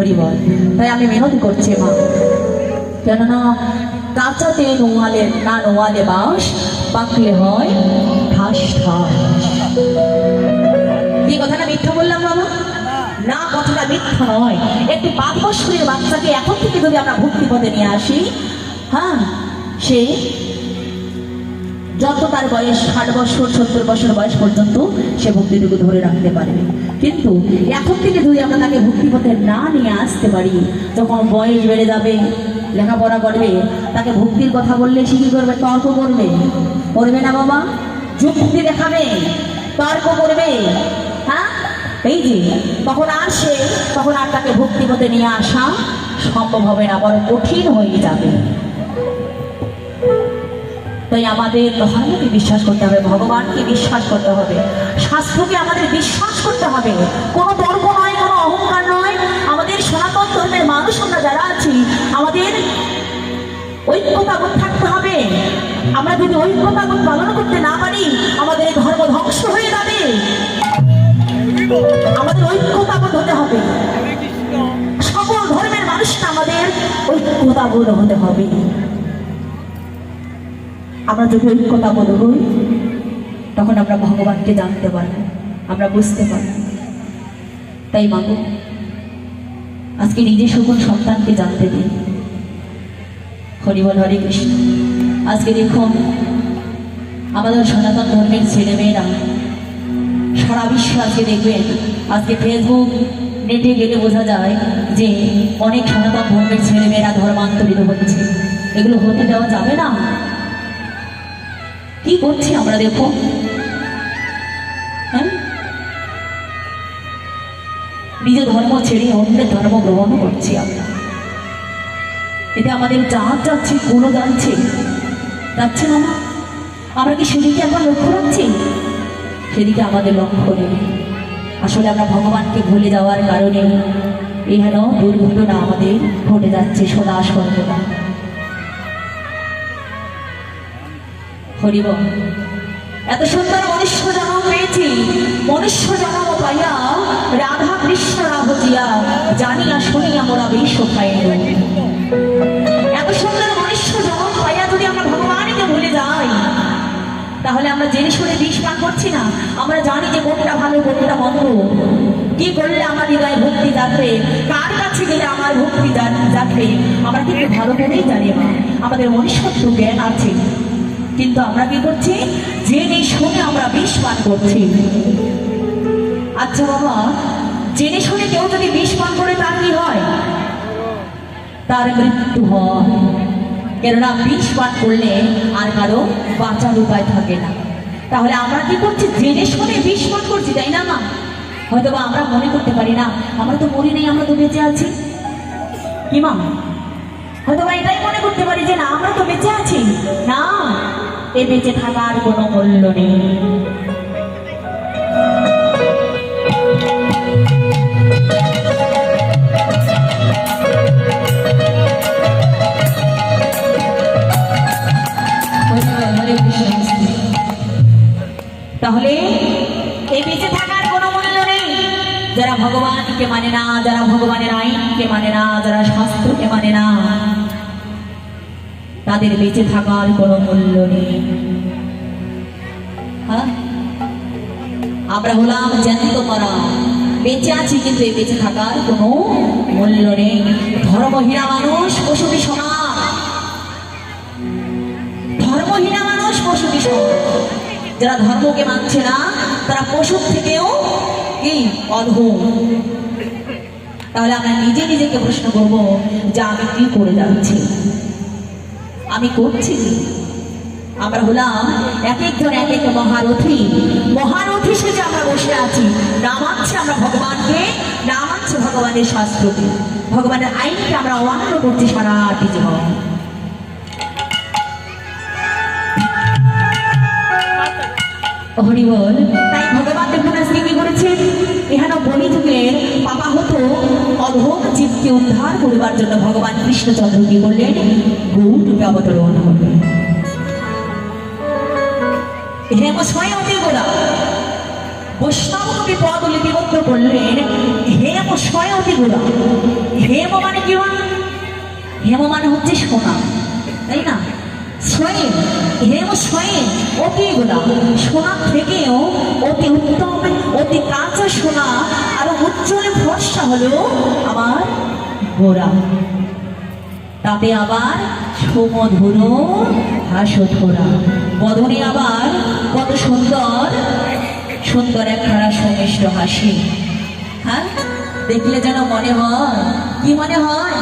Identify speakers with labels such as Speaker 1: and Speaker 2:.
Speaker 1: হরি বল। তাই আমি মিনতি করছি, মা। কেননা কাঁচাতে নোয়ালে, না নোয়ালে বাস, পাকলে হয় ঠাস ঠাস কি কথাটা মিথ্যা বললাম, বাবা? না, কথাটা মিথ্যা নয়। একটি পাঁচ বছরের বাচ্চাকে এখন থেকে যদি আমরা ভক্তি পথে নিয়ে আসি হ্যাঁ সে যত তার বয়স, ষাট বছর, সত্তর বছর বয়স পর্যন্ত সে ভক্তিটুকু ধরে রাখতে পারবে কিন্তু এখন থেকে যদি আমরা তাকে ভক্তিপথে না নিয়ে আসতে পারি যখন বয়স বেড়ে যাবে, লেখাপড়া করবে, তাকে ভক্তির কথা বললে সে কি করবে? তর্ক করবে। করবে না বাবা, যুক্তি দেখাবে, তর্ক করবে। হ্যাঁ? এই যে, তখন আর সে, তখন আর তাকে ভক্তিপথে নিয়ে আসা সম্ভব হবে না বড় কঠিন হয়ে যাবে। তাই আমাদের ধর্মকে বিশ্বাস করতে হবে, ভগবানকে বিশ্বাস করতে হবে, শাস্ত্রকে আমাদের বিশ্বাস করতে হবে। কোনো তর্ক নয়, কোনো অহংকার নয়। আমাদের সনাতন ধর্মের মানুষ আমরা যারা আছি, আমাদের ঐক্যতাবোধ থাকতে হবে। আমরা যদি ঐক্যতাবোধ পালন করতে না পারি, আমাদের ধর্ম ধ্বংস হয়ে যাবে। আমাদের ঐক্যতাবোধ হতে হবে। সকল ধর্মের মানুষকে আমাদের ঐক্যতাবোধ হতে হবে। আমরা যদি ঐক্যতা বোধ হই তখন আমরা ভগবানকে জানতে পারব, আমরা বুঝতে পারব। তাই মাগো আজকে নিজে সকল সন্তানকে জানতে দিই হরিবল হরে কৃষ্ণ। আজকে দেখুন, আমাদের সনাতন ধর্মের ছেলেমেয়েরা সারা বিশ্ব আজকে দেখবেন আজকে ফেসবুক নেটে গেলে বোঝা যায় যে অনেক সনাতন ধর্মের ছেলেমেয়েরা ধর্মান্তরিত হচ্ছে। এগুলো হতে দেওয়া যাবে না? কি করছি আমরা দেখো? হ্যাঁ? নিজের ধর্ম ছেড়ে অন্যের ধর্ম গ্রহণ করছি আমরা। এতে আমাদের জাত যাচ্ছে কোনো যাচ্ছে যাচ্ছে না? আমরা কি সেদিকে একবার লক্ষ্য রাখছি? সেদিকে আমাদের লক্ষ্য নেই। আসলে আমরা ভগবানকে ভুলে যাওয়ার কারণে এহেন দুর্ঘটনা আমাদের ঘটে যাচ্ছে সদা সর্বদা। হরিব এত সুন্দর মনুষ্য জন্ম পেয়েছি। মনুষ্য জন্ম পাইয়া রাধা কৃষ্ণ রাভজিয়া জানিয়া শুনিয়া মোরা বিশ্ব পাইল এত সুন্দর মনুষ্য জন্ম পাইয়া যদি আমরা ভগবানকে ভুলে যাই, তাহলে আমরা জেনে শুনে বিষ পান করছি না। আমরা জানি যে কোনটা ভালো, কোনটা মন্দ। কি করলে আমার হৃদয়ে ভক্তি জাগবে? কার কাছে গেলে আমার ভক্তি জাগবে? আমরা কিন্তু ভালো করেই জানি আমাদের মনুষ্যত্ব জ্ঞান আছে। কিন্তু আমরা কি করছি? জেনে শুনে আমরা বিষ পান করছি। আচ্ছা বাবা, জেনে শুনে কেউ যদি বিষ পান করে তার কি হয়? তার মৃত্যু হয়। কেননা বিষ পান করলে আর কারও বাঁচার উপায় থাকে না। তাহলে আমরা কি করছি? জেনে শুনে বিষ পান করছি, তাই না মা? হয়তো বা আমরা মনে করতে পারি, না, আমরা তো মরি নেই, আমরা তো বেঁচে আছি। কি মা? হয়তো বা এটাই মনে করতে পারি যে না, আমরা তো বেঁচে আছি। না, এ বেঁচে থাকার কোনো মূল্য নেই। তাহলে এই বেঁচে নেই যারা ভগবানকে মানে না, যারা ভগবানের আইনকে মানে না, যারা শাস্ত্রকে মানে না, তাদের বেঁচে থাকার কোনো মূল্য নেই। হ্যাঁ? আমরা হলাম জ্যান্ত করা বেঁচে আছি কিন্তু এই বেঁচে থাকার কোনো মূল্য নেই। ধর্মহীনা মানুষ পশুটি সমান। ধর্মহীনা মানুষ পশুটি সমান। যারা ধর্মকে মানছে না, তারা পশুর থেকেও কি অধম তাহলে আমরা নিজে নিজেকে প্রশ্ন করব, যে আমি কি করে যাচ্ছি? আমি করছি? আমরা হলাম এক একজন এক এক মহারথী। মহারথী সেজে আমরা বসে আছি না মানছে আমরা ভগবানকে না মানছে ভগবানের শাস্ত্রকে। ভগবানের আইনকে আমরা অমান্য করছি সারাটি জীবন। হরিবল তাই ভগবান জীবকে উদ্ধার করিবার জন্য ভগবান কৃষ্ণচন্দ্র কি করলেন? গৌর রূপে অবতরণ করলেন। হেম মানে মানে হচ্ছে সোনা, তাই না? হেম গোলা সোনা থেকেও অতি উত্তম, অতি কাঁচা সোনা আর উজ্জ্বলে ফর্সা হলো আমার গোড়া তাতে আবার সুমধুর হাসধরা বদনে আবার কত সুন্দর সুন্দর এক একখানা সমিষ্ট হাসি। হ্যাঁ? দেখলে যেন মনে হয়, কি মনে হয়?